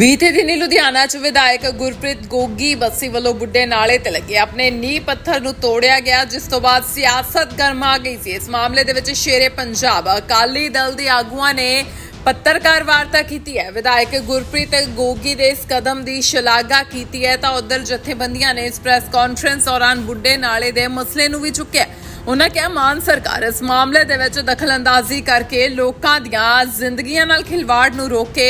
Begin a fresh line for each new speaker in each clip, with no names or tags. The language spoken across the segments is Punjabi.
ਬੀਤੇ ਦਿਨੀ ਲੁਧਿਆਣਾ ਚ ਵਿਧਾਇਕ ਗੁਰਪ੍ਰੀਤ ਗੋਗੀ ਬੱਸੀ ਵੱਲੋਂ ਬੁੱਢੇ ਨਾਲੇ ਤੇ ਲੱਗੇ ਆਪਣੇ ਨੀਂਹ ਪੱਥਰ ਨੂੰ ਤੋੜਿਆ ਗਿਆ, ਜਿਸ ਤੋਂ ਬਾਅਦ ਸਿਆਸਤ ਗਰਮਾ ਗਈ ਸੀ। ਇਸ ਮਾਮਲੇ ਦੇ ਵਿੱਚ ਸ਼ੇਰੇ ਪੰਜਾਬ ਅਕਾਲੀ ਦਲ ਦੇ ਆਗੂਆਂ ਨੇ ਪੱਤਰਕਾਰ ਵਾਰਤਾ ਕੀਤੀ ਹੈ। ਵਿਧਾਇਕ ਗੁਰਪ੍ਰੀਤ ਗੋਗੀ ਦੇ ਇਸ ਕਦਮ ਦੀ ਸ਼ਲਾਘਾ ਕੀਤੀ ਹੈ ਤਾਂ ਉਧਰ ਜਥੇਬੰਦੀਆਂ ਨੇ ਇਸ ਪ੍ਰੈਸ ਕਾਨਫਰੰਸ ਦੌਰਾਨ ਬੁੱਢੇ ਨਾਲੇ ਦੇ ਮਸਲੇ ਨੂੰ ਵੀ ਚੁੱਕਿਆ। ਉਹਨਾਂ ਕਿਹਾ ਮਾਨ ਸਰਕਾਰ ਇਸ ਮਾਮਲੇ ਦੇ ਵਿੱਚ ਦਖਲਅੰਦਾਜ਼ੀ ਕਰਕੇ ਲੋਕਾਂ ਦੀਆਂ ਜ਼ਿੰਦਗੀਆਂ ਨਾਲ ਖਿਲਵਾੜ ਨੂੰ ਰੋਕੇ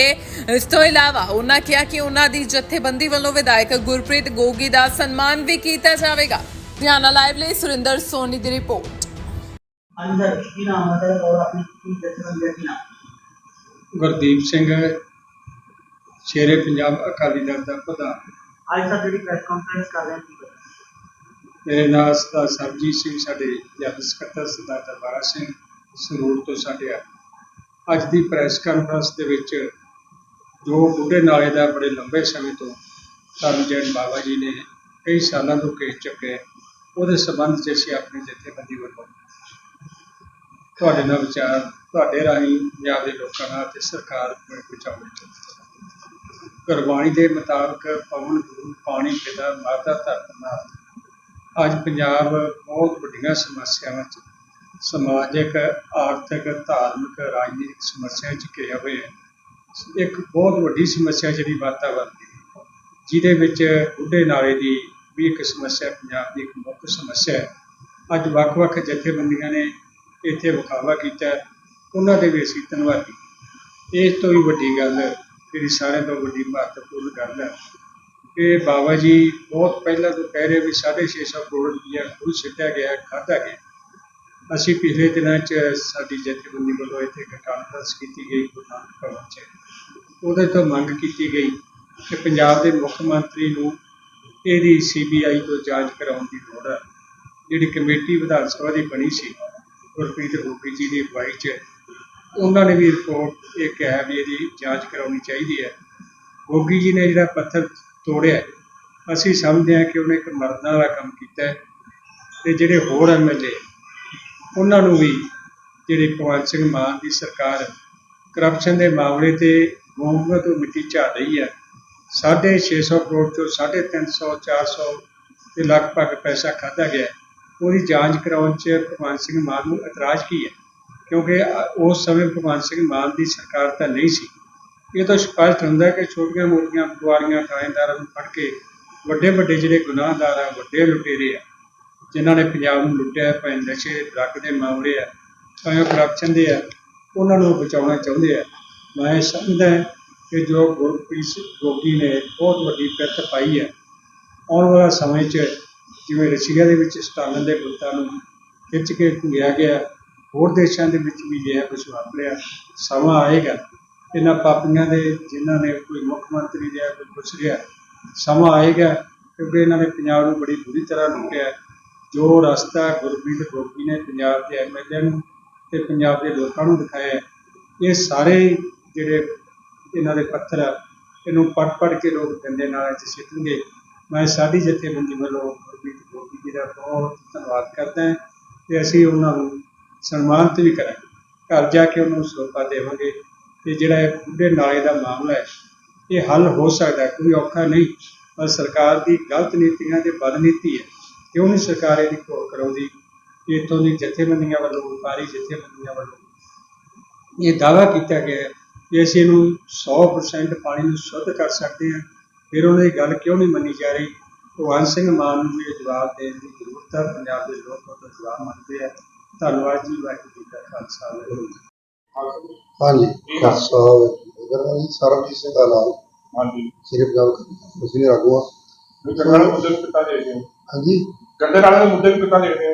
ਇਸ ਤੋਂ ਇਲਾਵਾ ਉਹਨਾਂ ਕਿਹਾ ਕਿ ਉਹਨਾਂ ਦੀ ਜਥੇਬੰਦੀ ਵੱਲੋਂ ਵਿਧਾਇਕ ਗੁਰਪ੍ਰੀਤ ਗੋਗੀ ਦਾ ਸਨਮਾਨ ਵੀ ਕੀਤਾ ਜਾਵੇਗਾ। ਧਿਆਨਾ ਲਾਈਵ ਲਈ ਸੁਰਿੰਦਰ ਸੋਨੀ ਦੀ ਰਿਪੋਰਟ।
ਸਰ ਕੀ ਨਾਮ ਹੈ ਔਰ ਆਪਣੀ ਕੀ ਜਥੇਬੰਦੀ ਦਾ ਕੀ ਨਾਮ?
ਗੁਰਦੀਪ ਸਿੰਘ ਸ਼ੇਰੇ ਪੰਜਾਬ ਅਕਾਲੀ ਦਲ ਦਾ ਪ੍ਰਧਾਨ।
ਅੱਜ ਸਰ ਜਿਹੜੀ ਪ੍ਰੈਸ ਕਾਨਫਰੰਸ ਕਰ ਰਹੇ ਪਤਾ
ਮੇਰੇ ਨਾਲ ਸਰਦਾਰ ਸਰਜੀਤ ਸਿੰਘ, ਸਾਡੇ ਜਨਰਲ ਸਕੱਤਰ ਸਰਦਾਰ ਦਰਬਾਰਾ ਸਿੰਘ ਸੰਗਰੂਰ ਤੋਂ ਸਾਡੇ ਅੱਜ ਦੀ ਪ੍ਰੈਸ ਕਾਨਫਰੰਸ ਦੇ ਵਿੱਚ ਜੋ ਬੁੱਢੇ ਨਾਲੇ ਦਾ ਬੜੇ ਲੰਬੇ ਸਮੇਂ ਤੋਂ ਧਰਮ ਜੈਨ ਬਾਬਾ ਜੀ ਨੇ ਕਈ ਸਾਲਾਂ ਤੋਂ ਕੇਸ ਚੱਕਿਆ ਉਹਦੇ ਸੰਬੰਧ 'ਚ ਅਸੀਂ ਆਪਣੀ ਜਥੇਬੰਦੀ ਵੱਲੋਂ ਤੁਹਾਡੇ ਨਾਲ ਵਿਚਾਰ, ਤੁਹਾਡੇ ਰਾਹੀਂ ਪੰਜਾਬ ਦੇ ਲੋਕਾਂ ਨਾਲ ਤੇ ਸਰਕਾਰ ਕੋਲ ਪਹੁੰਚਾਉਣੇ ਗੁਰਬਾਣੀ ਦੇ ਮੁਤਾਬਕ ਪਵਨ, ਗੁਰੂ, ਪਾਣੀ, ਪਿਤਾ, ਮਾਤਾ ਧਰਤ ਨਾਲ ਅੱਜ ਪੰਜਾਬ ਬਹੁਤ ਵੱਡੀਆਂ ਸਮੱਸਿਆਵਾਂ 'ਚ ਸਮਾਜਿਕ ਆਰਥਿਕ ਧਾਰਮਿਕ ਰਾਜਨੀਤਿਕ ਸਮੱਸਿਆ 'ਚ ਘਿਰਿਆ ਹੋਇਆ ਹੈ। ਇੱਕ ਬਹੁਤ ਵੱਡੀ ਸਮੱਸਿਆ ਜਿਹੜੀ ਵਾਤਾਵਰਨ ਦੀ ਹੈ, ਜਿਹਦੇ ਵਿੱਚ ਬੁੱਢੇ ਨਾਲੇ ਦੀ ਵੀ ਇੱਕ ਸਮੱਸਿਆ ਪੰਜਾਬ ਦੀ ਇੱਕ ਮੁੱਖ ਸਮੱਸਿਆ ਹੈ। ਅੱਜ ਵੱਖ-ਵੱਖ ਜਥੇਬੰਦੀਆਂ ਨੇ ਇੱਥੇ ਵਿਖਾਵਾ ਕੀਤਾ ਹੈ। ਉਹਨਾਂ ਦੇ ਵੀ ਅਸੀਂ ਧੰਨਵਾਦੀ ਇਸ ਤੋਂ ਵੀ ਵੱਡੀ ਗੱਲ ਜਿਹੜੀ ਸਾਰਿਆਂ ਤੋਂ ਵੱਡੀ ਮਹੱਤਵਪੂਰਨ ਗੱਲ ਹੈ ਕਿ ਬਾਬਾ ਜੀ ਬਹੁਤ ਪਹਿਲਾਂ ਤੋਂ ਕਹਿ ਰਹੇ ਵੀ 650 ਕਰੋੜ ਰੁਪਇਆ ਖੁਦ ਸਿੱਟਿਆ ਗਿਆ, ਖਾਧਾ ਗਿਆ। ਅਸੀਂ ਪਿਛਲੇ ਦਿਨਾਂ 'ਚ ਸਾਡੀ ਜਥੇਬੰਦੀ ਵੱਲੋਂ ਇੱਥੇ ਕਾਨਫਰੰਸ ਕੀਤੀ ਗਈ ਗੁਰੂ ਨਾਨਕ ਭਵਨ 'ਚ। ਉਹਦੇ ਤੋਂ ਮੰਗ ਕੀਤੀ ਗਈ ਕਿ ਪੰਜਾਬ ਦੇ ਮੁੱਖ ਮੰਤਰੀ ਨੂੰ ਇਹਦੀ ਸੀਬੀਆਈ ਤੋਂ ਜਾਂਚ ਕਰਾਉਣ ਦੀ ਲੋੜ ਹੈ ਜਿਹੜੀ ਕਮੇਟੀ ਵਿਧਾਨ ਸਭਾ ਦੀ ਬਣੀ ਸੀ, ਗੁਰਪ੍ਰੀਤ ਗੋਗੀ ਜੀ ਦੀ ਅਗਵਾਈ 'ਚ, ਉਹਨਾਂ ਨੇ ਵੀ ਰਿਪੋਰਟ ਇਹ ਕਿਹਾ ਵੀ ਇਹਦੀ ਜਾਂਚ ਕਰਾਉਣੀ ਚਾਹੀਦੀ ਹੈ। ਗੋਗੀ ਜੀ ਨੇ ਜਿਹੜਾ ਪੱਥਰ ਤੋੜਿਆ ਅਸੀਂ ਸਮਝਦੇ ਹਾਂ ਕਿ ਉਹਨੇ ਇੱਕ ਮਰਦਾਂ ਵਾਲਾ ਕੰਮ ਕੀਤਾ ਹੈ ਤੇ ਜਿਹੜੇ ਹੋਰ ਐਮਐਲਏ ਉਹਨਾਂ ਨੂੰ ਵੀ ਜਿਹੜੀ ਭਗਵੰਤ ਸਿੰਘ ਮਾਨ ਦੀ ਸਰਕਾਰ ਕਰਪਸ਼ਨ ਦੇ ਮਾਮਲੇ ਤੇ ਗੋਂਗਲੂਆਂ ਤੋਂ ਮਿੱਟੀ ਝਾੜ ਰਹੀ ਹੈ। ਸਾਢੇ ਛੇ ਸੌ ਕਰੋੜ ਤੋਂ ਸਾਢੇ ਤਿੰਨ ਸੌ, ਚਾਰ ਸੌ ਦੇ ਲਗਭਗ ਪੈਸਾ ਖਾਧਾ ਗਿਆ ਉਹਦੀ ਜਾਂਚ ਕਰਾਉਣ 'ਚ ਭਗਵੰਤ ਸਿੰਘ ਮਾਨ ਨੂੰ ਇਤਰਾਜ਼ ਕੀ ਹੈ? ਕਿਉਂਕਿ ਉਸ ਸਮੇਂ ਭਗਵੰਤ ਸਿੰਘ ਮਾਨ ਦੀ ਸਰਕਾਰ ਤਾਂ ਨਹੀਂ ਸੀ। ਇਹ ਤਾਂ ਸਪਸ਼ਟ ਹੁੰਦਾ ਹੈ ਕਿ ਛੋਟੀਆਂ ਮੋਟੀਆਂ ਪਟਵਾਰੀਆਂ ਥਾਣੇਦਾਰਾਂ ਨੂੰ ਫੜ ਕੇ ਵੱਡੇ ਵੱਡੇ ਜਿਹੜੇ ਗੁਨਾਹਦਾਰ ਆ, ਵੱਡੇ ਲੁਟੇਰੇ ਆ, ਜਿਨ੍ਹਾਂ ਨੇ ਪੰਜਾਬ ਨੂੰ ਲੁੱਟਿਆ ਭਾਵੇਂ ਨਸ਼ੇ, ਡਰੱਗ ਦੇ ਮਾਮਲੇ ਆ, ਭਾਵੇਂ ਕਰਪਸ਼ਨ ਦੇ ਆ, ਉਹਨਾਂ ਨੂੰ ਬਚਾਉਣਾ ਚਾਹੁੰਦੇ ਆ। ਮੈਂ ਸਮਝਦਾ ਕਿ ਜੋ ਗੁਰਪ੍ਰੀਤ ਗੋਗੀ ਨੇ ਬਹੁਤ ਵੱਡੀ ਪਿੱਤ ਪਾਈ ਹੈ, ਆਉਣ ਵਾਲਾ ਸਮੇਂ 'ਚ ਜਿਵੇਂ ਰਸ਼ੀਆ ਦੇ ਵਿੱਚ ਸਟਾਲਿਨ ਦੇ ਬੁੱਤਾਂ ਨੂੰ ਖਿੱਚ ਕੇ ਘੁੰਗਿਆ ਗਿਆ, ਹੋਰ ਦੇਸ਼ਾਂ ਦੇ ਵਿੱਚ ਵੀ ਇਹ ਕੁਝ ਵਾਪਰਿਆ, ਸਮਾਂ ਆਏਗਾ। ਇਹਨਾਂ ਪਾਪੀਆਂ ਦੇ ਜਿਨ੍ਹਾਂ ਨੇ ਕੋਈ ਮੁੱਖ ਮੰਤਰੀ ਰਿਹਾ ਕੋਈ ਕੁਛ ਰਿਹਾ, ਸਮਾਂ ਆਏਗਾ ਕਿਉਂਕਿ ਇਹਨਾਂ ਨੇ ਪੰਜਾਬ ਨੂੰ ਬੜੀ ਬੁਰੀ ਤਰ੍ਹਾਂ ਲੁੱਟਿਆ। ਜੋ ਰਸਤਾ ਗੁਰਪ੍ਰੀਤ ਗੋਗੀ ਨੇ ਪੰਜਾਬ ਦੇ ਐਮਐਲਏ ਨੂੰ ਤੇ ਪੰਜਾਬ ਦੇ ਲੋਕਾਂ ਨੂੰ ਦਿਖਾਇਆ, ਇਹ ਸਾਰੇ ਜਿਹੜੇ ਇਹਨਾਂ ਦੇ ਪੱਥਰ ਆ, ਇਹਨੂੰ ਪੜ ਪੜ ਕੇ ਲੋਕ ਗੰਦੇ ਨਾਲੇ 'ਚ ਸਿੱਟਣਗੇ। ਮੈਂ ਸਾਡੀ ਜਥੇਬੰਦੀ ਵੱਲੋਂ ਗੁਰਪ੍ਰੀਤ ਗੋਗੀ ਜੀ ਦਾ ਬਹੁਤ ਧੰਨਵਾਦ ਕਰਦਾ ਹਾਂ ਤੇ ਅਸੀਂ ਉਹਨਾਂ ਨੂੰ ਸਨਮਾਨਿਤ ਵੀ ਕਰਾਂਗੇ। ਘਰ ਜਾ ਕੇ ਉਹਨੂੰ ਨੂੰ ਸੋਭਾ ਦੇਵਾਂਗੇ। ਤੇ ਜਿਹੜਾ ਇਹ ਬੁੱਢੇ ਨਾਲੇ ਦਾ ਮਾਮਲਾ ਹੈ, ਇਹ ਹੱਲ ਹੋ ਸਕਦਾ ਕੋਈ ਔਖਾ ਨਹੀਂ। ਪਰ ਸਰਕਾਰ ਦੀ ਗਲਤ ਨੀਤੀਆਂ ਤੇ ਬਦਨੀਤੀ ਹੈ, ਕਿਉਂ ਨਹੀਂ ਸਰਕਾਰ ਇਹਦੀ ਘੋਲ ਕਰਾਉਂਦੀ? ਇੱਥੋਂ ਦੀ ਜਥੇਬੰਦੀਆਂ ਵੱਲੋਂ, ਵਪਾਰੀ ਜਥੇਬੰਦੀਆਂ ਵੱਲੋਂ। ਇਹ ਦਾਅਵਾ ਕੀਤਾ ਗਿਆ ਕਿ ਅਸੀਂ ਇਹਨੂੰ 100% ਪਾਣੀ ਨੂੰ ਸ਼ੁੱਧ ਕਰ ਸਕਦੇ ਹਾਂ। ਫਿਰ ਉਹਨਾਂ ਦੀ ਗੱਲ ਕਿਉਂ ਨਹੀਂ ਮੰਨੀ ਜਾ ਰਹੀ? ਭਗਵੰਤ ਸਿੰਘ ਮਾਨ ਨੂੰ ਵੀ ਇਹ ਜਵਾਬ ਦੇਣ ਦੀ ਜ਼ਰੂਰਤ ਹੈ। ਪੰਜਾਬ ਦੇ ਲੋਕ ਉਹਦਾ ਜਵਾਬ ਮੰਗਦੇ ਆ। ਧੰਨਵਾਦ ਜੀ, ਵਾਹਿਗੁਰੂ ਜੀ ਕਾ ਖਾਲਸਾ, ਵਾਹਿਗੁਰੂ
ਹਾਂਜੀ ਖਾਲਸਾ ਵਾਹਿਗੁਰੂ ਜੀ ਸਰਬਜੀਤ ਸਿੰਘ ਦਾ ਨਾਮ
ਹਾਂਜੀ।
ਸ੍ਰੀ ਪੰਜਾਬ ਤੁਸੀਂ ਰਾਗੂਆ
ਗੰਦੇ ਵਾਲੇ ਮੁੱਦੇ ਨੂੰ ਕਿੱਦਾਂ ਦੇਖਦੇ ਹੋ?
ਹਾਂਜੀ।
ਗੰਦੇ ਵਾਲੇ ਦੇ ਮੁੱਦੇ ਨੂੰ ਕਿੱਦਾਂ ਦੇਖਦੇ ਹੋ?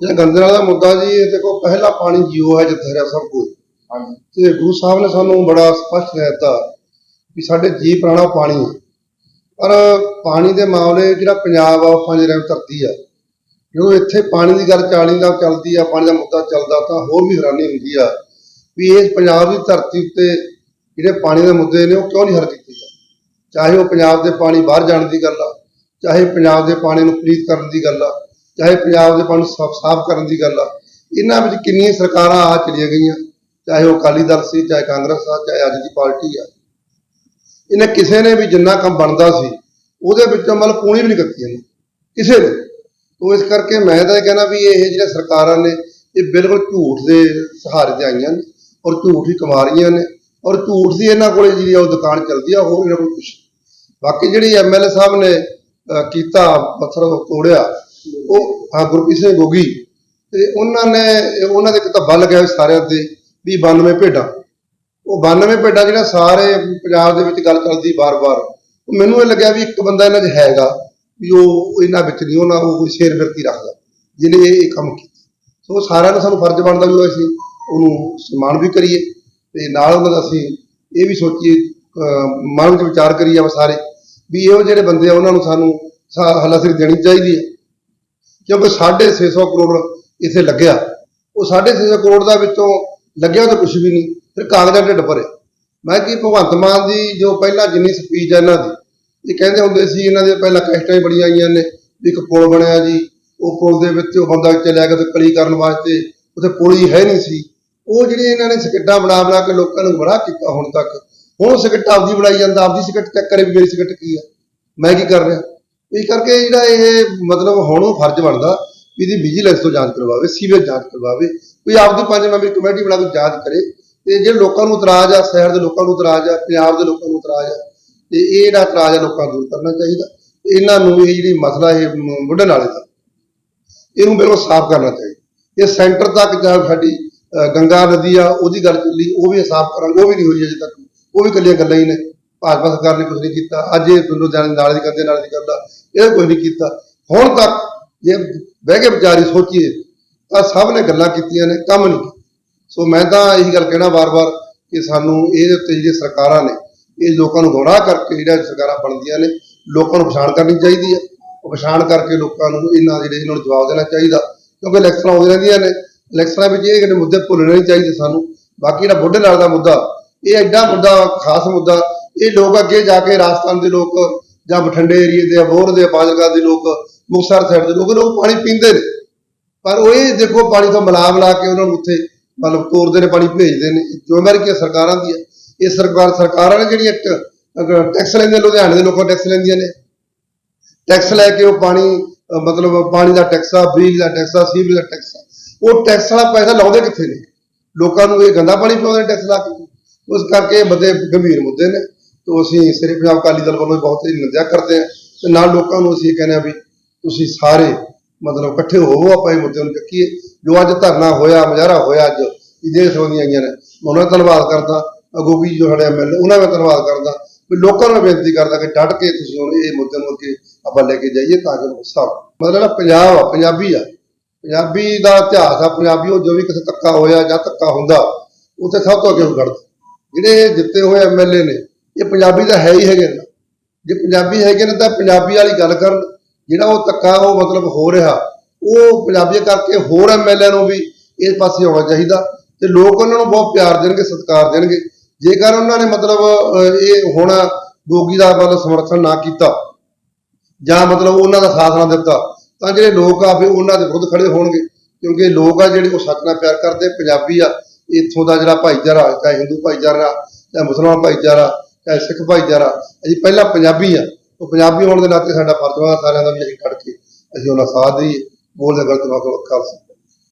ਇਹ ਗੰਦਲਾਂ ਦਾ ਮੁੱਦਾ ਜੀ ਇਹ ਦੇਖੋ ਪਹਿਲਾ ਪਾਣੀ ਜੀਓ ਹੈ ਜਿੱਥੇ ਰਿਹਾ ਸਭ ਕੁਝ
ਹਾਂਜੀ।
ਤੇ ਗੁਰੂ ਸਾਹਿਬ ਨੇ ਸਾਨੂੰ ਬੜਾ ਸਪਸ਼ਟ ਕਹਿ ਦਿੱਤਾ ਕਿ ਸਾਡੇ ਜੀ ਪ੍ਰਾਣਾ ਪਾਣੀ ਹੈ। ਪਰ ਪਾਣੀ ਦੇ ਮਾਮਲੇ ਜਿਹੜਾ ਪੰਜਾਬ ਆ ਪੰਜ ਰੈਮ ਧਰਤੀ ਆ। ਜਦੋਂ ਇੱਥੇ ਪਾਣੀ ਦੀ ਗੱਲ ਚਾਲੀ ਦਾ ਚੱਲਦੀ ਆ ਪਾਣੀ ਦਾ ਮੁੱਦਾ ਚੱਲਦਾ ਤਾਂ ਹੋਰ ਵੀ ਹੈਰਾਨੀ ਹੁੰਦੀ ਆ। ਵੀ ਇਹ ਪੰਜਾਬ ਦੀ ਧਰਤੀ ਉੱਤੇ ਜਿਹੜੇ ਪਾਣੀ ਦੇ ਮੁੱਦੇ ਨੇ ਉਹ ਕਿਉਂ ਨਹੀਂ ਹੱਲ ਕੀਤੇ ਜਾਂਦੇ? ਚਾਹੇ ਉਹ ਪੰਜਾਬ ਦੇ ਪਾਣੀ ਬਾਹਰ ਜਾਣ ਦੀ ਗੱਲ ਆ, ਚਾਹੇ ਪੰਜਾਬ ਦੇ ਪਾਣੀ ਨੂੰ ਪਲੀਤ ਕਰਨ ਦੀ ਗੱਲ ਆ, ਚਾਹੇ ਪੰਜਾਬ ਦੇ ਪਾਣੀ ਨੂੰ ਸਾਫ਼ ਸਾਫ਼ ਕਰਨ ਦੀ ਗੱਲ ਆ, ਇਹਨਾਂ ਵਿੱਚ ਕਿੰਨੀਆਂ ਸਰਕਾਰਾਂ ਆ ਚਲੀਆਂ ਗਈਆਂ, ਚਾਹੇ ਉਹ ਅਕਾਲੀ ਦਲ ਸੀ, ਚਾਹੇ ਕਾਂਗਰਸ ਆ, ਚਾਹੇ ਅੱਜ ਦੀ ਪਾਰਟੀ ਆ। ਇਹਨੇ ਕਿਸੇ ਨੇ ਵੀ ਜਿੰਨਾ ਕੰਮ ਬਣਦਾ ਸੀ, ਉਹਦੇ ਵਿੱਚੋਂ ਮਤਲਬ ਪੂਣੀ ਵੀ ਨਹੀਂ ਕੱਤੀ ਇਹਨੇ ਕਿਸੇ ਨੇ। ਤੋ ਇਸ ਕਰਕੇ ਮੈਂ ਤਾਂ ਇਹ ਕਹਿਣਾ ਵੀ ਇਹ ਜਿਹੜੀਆਂ ਸਰਕਾਰਾਂ ਨੇ, ਇਹ ਬਿਲਕੁਲ ਝੂਠ ਦੇ ਸਹਾਰੇ ਤੇ ਆਈਆਂ ਨੇ। ਔਰ ਝੂਠ ਹੀ ਕਮਾ ਰਹੀਆਂ ਨੇ। ਔਰ ਝੂਠ ਦੀ ਇਹਨਾਂ ਕੋਲੇ ਜਿਹੜੀ ਉਹ ਦੁਕਾਨ ਚੱਲਦੀ ਆ ਹੋਰ ਇਹਨਾਂ ਕੋਲ ਕੁਛ ਬਾਕੀ ਜਿਹੜੀ ਐਮਐਲਏ ਸਾਹਿਬ ਨੇ ਅਹ, ਕੀਤਾ ਪੱਥਰ ਤੋੜਿਆ ਉਹ ਹਾਂ ਗੁਰਪ੍ਰੀਤ ਸਿੰਘ ਗੋਗੀ ਤੇ ਉਹਨਾਂ ਨੇ ਉਹਨਾਂ ਦੇ ਇੱਕ ਧੱਬਾ ਲੱਗਿਆ ਸਾਰਿਆਂ ਤੇ ਵੀ 92 ਭੇਡਾਂ। ਉਹ 92 ਭੇਡਾਂ ਜਿਹੜਾ ਸਾਰੇ ਪੰਜਾਬ ਦੇ ਵਿੱਚ ਗੱਲ ਚੱਲਦੀ ਬਾਰ-ਬਾਰ। ਮੈਨੂੰ ਇਹ ਲੱਗਿਆ ਵੀ ਇੱਕ ਬੰਦਾ ਇਹਨਾਂ 'ਚ ਹੈਗਾ ਵੀ ਉਹ ਇਹਨਾਂ ਵਿੱਚ ਨਹੀਂ ਉਹਨਾਂ ਉਹ ਕੋਈ ਸ਼ੇਰ ਫਿਰਤੀ ਰੱਖਦਾ ਜਿਹਨੇ ਇਹ ਇਹ ਕੰਮ ਕੀਤਾ। ਸੋ ਸਾਰਿਆਂ ਨੂੰ ਸਾਨੂੰ ਫਰਜ਼ ਬਣਦਾ ਵੀ ਅਸੀਂ ਉਹਨੂੰ ਸਨਮਾਨ ਵੀ ਕਰੀਏ ਤੇ ਨਾਲ ਉਹਨਾਂ ਦਾ ਅਸੀਂ ਇਹ ਵੀ ਸੋਚੀਏ ਮਨ ਵਿੱਚ ਵਿਚਾਰ ਕਰੀਏ ਆਪਾਂ ਸਾਰੇ ਵੀ ਇਹੋ ਜਿਹੜੇ ਬੰਦੇ ਆ, ਉਹਨਾਂ ਨੂੰ ਸਾਨੂੰ ਹਲਾਸਰੀ ਦੇਣੀ ਚਾਹੀਦੀ ਹੈ। ਕਿਉਂਕਿ 650 ਕਰੋੜ ਇੱਥੇ ਲੱਗਿਆ। ਉਹ 650 ਕਰੋੜ ਦਾ ਵਿੱਚੋਂ ਲੱਗਿਆ ਤਾਂ ਕੁਝ ਵੀ ਨਹੀਂ, ਫਿਰ ਕਾਗਜ਼ਾਂ ਢਿੱਡ ਭਰੇ ਮੈਂ ਕਿ ਭਗਵੰਤ ਮਾਨ ਦੀ ਜੋ ਪਹਿਲਾਂ ਜਿੰਨੀ ਸਪੀਚ ਹੈ ਇਹਨਾਂ ਦੀ, ਇਹ ਕਹਿੰਦੇ ਹੁੰਦੇ ਸੀ ਇਹਨਾਂ ਦੇ ਪਹਿਲਾਂ ਕੈਸਟਾਂ ਹੀ ਬੜੀਆਂ ਆਈਆਂ ਨੇ ਵੀ ਇੱਕ ਪੁਲ ਬਣਿਆ ਜੀ, ਉਹ ਪੁਲ ਦੇ ਵਿੱਚ ਉਹ ਬੰਦਾ ਚਲਿਆ ਗਿਆ ਤੇ ਕਲੀ ਕਰਨ ਵਾਸਤੇ, ਉੱਥੇ ਪੁਲ ਹੀ ਹੈ ਨਹੀਂ ਸੀ। ਉਹ ਜਿਹੜੇ ਇਹਨਾਂ ਨੇ ਸਕੱਟਾਂ ਬਣਾ ਬਣਾ ਕੇ ਲੋਕਾਂ ਨੂੰ ਬੜਾ ਕੀਤਾ ਹੁਣ ਤੱਕ। ਹੁਣ ਸਿਕਟ ਆਪਦੀ ਬਣਾਈ ਜਾਂਦਾ, ਆਪਦੀ ਸਕੱਟ ਚੈੱਕ ਕਰੇ ਵੀ ਮੇਰੀ ਸਿਕਟ ਕੀ ਆ। ਮੈਂ ਕੀ ਕਰ ਰਿਹਾ? ਇਸ ਕਰਕੇ ਜਿਹੜਾ ਇਹ ਮਤਲਬ ਹੁਣ ਉਹ ਫਰਜ਼ ਬਣਦਾ ਵੀ ਇਹਦੀ ਵਿਜੀਲੈਂਸ ਤੋਂ ਜਾਂਚ ਕਰਵਾਵੇ, ਸੀਵਰੇਜ ਜਾਂਚ ਕਰਵਾਵੇ। ਕੋਈ ਆਪਦੀ ਪੰਜ ਮੈਂਬਰੀ ਕਮੇਟੀ ਬਣਾ ਕੇ ਜਾਂਚ ਕਰੇ ਤੇ ਜਿਹੜੇ ਲੋਕਾਂ ਨੂੰ ਇਤਰਾਜ਼ ਆ, ਸ਼ਹਿਰ ਦੇ ਲੋਕਾਂ ਨੂੰ ਇਤਰਾਜ਼ ਆ, ਪੰਜਾਬ ਦੇ ਲੋਕਾਂ ਨੂੰ ਇਤਰਾਜ਼ ਆ, ਤੇ ਇਹ ਜਿਹੜਾ ਇਤਰਾਜ਼ ਆ ਲੋਕਾਂ ਦੂਰ ਕਰਨਾ ਚਾਹੀਦਾ। ਇਹਨਾਂ ਨੂੰ ਇਹ ਜਿਹੜੀ ਮਸਲਾ ਇਹ ਮੁੱਢਣ ਵਾਲੇ ਦਾ, ਇਹਨੂੰ ਬਿਲਕੁਲ ਸਾਫ਼ ਕਰਨਾ ਚਾਹੀਦਾ। ਇਹ ਸੈਂਟਰ ਤੱਕ ਜਾਂ ਸਾਡੀ ਗੰਗਾ ਨਦੀ ਆ, ਉਹਦੀ ਗੱਲ ਚੱਲੀ, ਉਹ ਵੀ ਸਾਫ਼ ਕਰਾਂਗੇ ਉਹ ਵੀ ਨਹੀਂ ਹੋਈ ਅਜੇ ਤੱਕ। ਉਹ ਵੀ ਇਕੱਲੀਆਂ ਗੱਲਾਂ ਹੀ ਨੇ। ਭਾਜਪਾ ਸਰਕਾਰ ਨੇ ਕੁਝ ਨਹੀਂ ਕੀਤਾ। ਅੱਜ ਇਹ ਦੋਨੋਂ ਜਾਣੇ ਨਾਲ ਦੀ ਕਰਦੇ ਨਾਲ ਦੀ ਕਰਦਾ ਇਹ ਕੁਝ ਨਹੀਂ ਕੀਤਾ। ਹੁਣ ਤੱਕ ਜੇ ਬਹਿ ਕੇ ਵਿਚਾਰੀ ਸੋਚੀਏ, ਤਾਂ ਸਭ ਨੇ ਗੱਲਾਂ ਕੀਤੀਆਂ ਨੇ, ਕੰਮ ਨਹੀਂ ਕੀਤਾ। ਸੋ ਮੈਂ ਤਾਂ ਇਹੀ ਗੱਲ ਕਹਿਣਾ ਵਾਰ-ਵਾਰ ਕਿ ਸਾਨੂੰ ਇਹਦੇ ਉੱਤੇ ਜਿਹੜੀਆਂ ਸਰਕਾਰਾਂ ਨੇ, ਇਹ ਲੋਕਾਂ ਨੂੰ ਗੁੰਮਰਾਹ ਕਰਕੇ ਜਿਹੜਾ ਸਰਕਾਰਾਂ ਬਣਦੀਆਂ ਨੇ, ਲੋਕਾਂ ਨੂੰ ਪਛਾਣ ਕਰਨੀ ਚਾਹੀਦੀ ਹੈ ਪਛਾਣ ਕਰਕੇ ਲੋਕਾਂ ਨੂੰ ਇਹਨਾਂ ਜਿਹੜੇ ਇਹਨਾਂ ਨੂੰ ਜਵਾਬ ਦੇਣਾ ਚਾਹੀਦਾ, ਕਿਉਂਕਿ ਇਲੈਕਸ਼ਨਾਂ ਆਉਂਦੀਆਂ ਰਹਿੰਦੀਆਂ ਨੇ। ਇਲੈਕਸ਼ਨਾਂ ਵਿੱਚ ਇਹ ਜਿਹੜੇ ਮੁੱਦੇ ਭੁੱਲਣੇ ਨਹੀਂ ਚਾਹੀਦੇ ਸਾਨੂੰ, ਬਾਕੀ ਜਿਹੜਾ ਬੁੱਢੇ ਨਾਲ ਦਾ ਮੁੱਦਾ, ਇਹ ਐਡਾ ਮੁੱਦਾ ਖਾਸ ਮੁੱਦਾ, ਇਹ ਲੋਕ ਅੱਗੇ ਜਾ ਕੇ ਰਾਜਸਥਾਨ ਦੇ ਲੋਕ ਜਾਂ ਬਠਿੰਡੇ ਏਰੀਏ ਦੇ ਅਬੋਹਰ ਦੇ ਬਾਜਲਗਾ ਦੇ ਲੋਕ, ਮੁਕਤਸਰ ਸਾਈਡ ਦੇ ਲੋਕ ਲੋਕ ਪਾਣੀ ਪੀਂਦੇ ਨੇ। ਪਰ ਉਹ ਇਹ ਦੇਖੋ ਪਾਣੀ ਤੋਂ ਮਿਲਾ ਮਿਲਾ ਕੇ ਉਹਨਾਂ ਨੂੰ ਉੱਥੇ ਮਤਲਬ ਤੋਰਦੇ ਨੇ, ਪਾਣੀ ਭੇਜਦੇ ਨੇ। ਜ਼ਿੰਮੇਵਾਰੀ ਕਿ ਸਰਕਾਰਾਂ ਦੀ ਹੈ ਇਹ ਸਰਕਾਰ, ਸਰਕਾਰਾਂ ਨੇ ਜਿਹੜੀਆਂ ਟੈਕਸ ਲੈਂਦੇ ਲੁਧਿਆਣੇ ਦੇ ਲੋਕਾਂ ਟੈਕਸ ਲੈਂਦੀਆਂ ਨੇ। ਟੈਕਸ ਲੈ ਕੇ ਉਹ ਪਾਣੀ ਮਤਲਬ ਪਾਣੀ ਦਾ ਟੈਕਸ ਆ, ਬਿਜਲੀ ਦਾ ਟੈਕਸ ਆ, ਸੀਵਰੇਜ ਦਾ ਟੈਕਸ ਆ। ਉਹ ਟੈਕਸ ਵਾਲਾ ਪੈਸਾ ਲਾਉਂਦੇ ਕਿੱਥੇ ਨੇ? ਲੋਕਾਂ ਨੂੰ ਇਹ ਗੰਦਾ ਪਾਣੀ ਪਿਆਉਂਦੇ ਟੈਕਸ ਲਾ ਕੇ। ਉਸ ਕਰਕੇ ਇਹ ਮੁੱਦੇ ਗੰਭੀਰ ਮੁੱਦੇ ਨੇ। ਤੋਂ ਅਸੀਂ ਸ੍ਰੀ ਪੰਜਾਬ ਅਕਾਲੀ ਦਲ ਵੱਲੋਂ ਬਹੁਤ ਹੀ ਨਿੰਦਿਆ ਕਰਦੇ ਹਾਂ। ਤੇ ਨਾਲ ਲੋਕਾਂ ਨੂੰ ਅਸੀਂ ਇਹ ਕਹਿੰਦੇ ਆ ਵੀ ਤੁਸੀਂ ਸਾਰੇ ਮਤਲਬ ਇਕੱਠੇ ਹੋਵੋ, ਆਪਾਂ ਇਹ ਮੁੱਦੇ ਨੂੰ ਚੱਕੀਏ। ਜੋ ਅੱਜ ਧਰਨਾ ਹੋਇਆ, ਮੁਜ਼ਾਹਰਾ ਹੋਇਆ ਅੱਜ ਜਿਹਦੇ ਸੰਬੰਧੀ ਆਈਆਂ ਨੇ। ਉਹਨਾਂ ਦਾ ਧੰਨਵਾਦ ਕਰਦਾ। ਅਗੋਗੀ ਜੋ ਸਾਡੇ ਐਮਐਲਏ ਉਹਨਾਂ ਦਾ ਧੰਨਵਾਦ ਕਰਦਾ। ਵੀ ਲੋਕਾਂ ਨੂੰ ਬੇਨਤੀ ਕਰਦਾ ਕਿ ਡਟ ਕੇ ਤੁਸੀਂ ਹੁਣ ਇਹ ਮੁੱਦੇ ਨੂੰ ਅੱਗੇ ਆਪਾਂ ਲੈ ਕੇ ਜਾਈਏ ਤਾਂ ਕਿ ਸਭ ਮਤਲਬ ਜਿਹੜਾ ਪੰਜਾਬ ਆ, ਪੰਜਾਬੀ ਆ ਪੰਜਾਬੀ ਦਾ ਇਤਿਹਾਸ ਆ, ਪੰਜਾਬੀ ਉਹ ਜੋ ਵੀ ਕਿਸੇ ਧੱਕਾ ਹੋਇਆ ਜਾਂ ਧੱਕਾ ਹੁੰਦਾ, ਉੱਥੇ ਸਭ ਤੋਂ ਅੱਗੇ ਖੜਦਾ ਜਿਹੜੇ ਜਿੱਤੇ ਹੋਏ ਐਮਐਲਏ ਨੇ, ਇਹ ਪੰਜਾਬੀ ਤਾਂ ਹੈ ਹੀ ਹੈਗੇ ਨੇ। ਜੇ ਪੰਜਾਬੀ ਹੈਗੇ ਨੇ ਤਾਂ ਪੰਜਾਬੀ ਵਾਲੀ ਗੱਲ ਕਰਨ, ਜਿਹੜਾ ਉਹ ਧੱਕਾ, ਉਹ ਮਤਲਬ ਹੋ ਰਿਹਾ, ਉਹ ਪੰਜਾਬੀ ਕਰਕੇ ਹੋਰ ਐਮਐਲਏ ਨੂੰ ਵੀ ਇਸ ਪਾਸੇ ਆਉਣਾ ਚਾਹੀਦਾ ਤੇ ਲੋਕ ਉਹਨਾਂ ਨੂੰ ਬਹੁਤ ਪਿਆਰ ਦੇਣਗੇ, ਸਤਿਕਾਰ ਦੇਣਗੇ। ਜੇਕਰ ਉਹਨਾਂ ਨੇ ਮਤਲਬ ਇਹ ਹੁਣ ਗੋਗੀ ਦਾ ਮਤਲਬ ਸਮਰਥਨ ਨਾ ਕੀਤਾ ਜਾਂ ਮਤਲਬ ਉਹਨਾਂ ਦਾ ਸਾਥ ਨਾ ਦਿੱਤਾ ਤਾਂ ਜਿਹੜੇ ਲੋਕ ਆ ਵੀ ਉਹਨਾਂ ਦੇ ਵਿਰੁੱਧ ਖੜੇ ਹੋਣਗੇ। ਕਿਉਂਕਿ ਲੋਕ ਆ ਜਿਹੜੇ ਉਹ ਸੱਚ ਨਾਲ ਪਿਆਰ ਕਰਦੇ, ਪੰਜਾਬੀ ਆ। ਇੱਥੋਂ ਦਾ ਜਿਹੜਾ ਭਾਈਚਾਰਾ, ਚਾਹੇ ਹਿੰਦੂ ਭਾਈਚਾਰਾ, ਚਾਹੇ ਮੁਸਲਮਾਨ ਭਾਈਚਾਰਾ, ਚਾਹੇ ਸਿੱਖ ਭਾਈਚਾਰਾ, ਅਸੀਂ ਪਹਿਲਾਂ ਪੰਜਾਬੀ ਆ। ਉਹ ਪੰਜਾਬੀ ਹੋਣ ਦੇ ਨਾਤੇ ਸਾਡਾ ਫਰਜ਼ ਆ ਸਾਰਿਆਂ ਦਾ ਵੀ ਅਸੀਂ ਖੜ ਕੇ ਅਸੀਂ ਉਹਨਾਂ ਸਾਥ ਦੇਈਏ। ਬੋਲਦੇ ਗਲਤ ਨਾ ਕਰੋ ਖਾਲਸਾ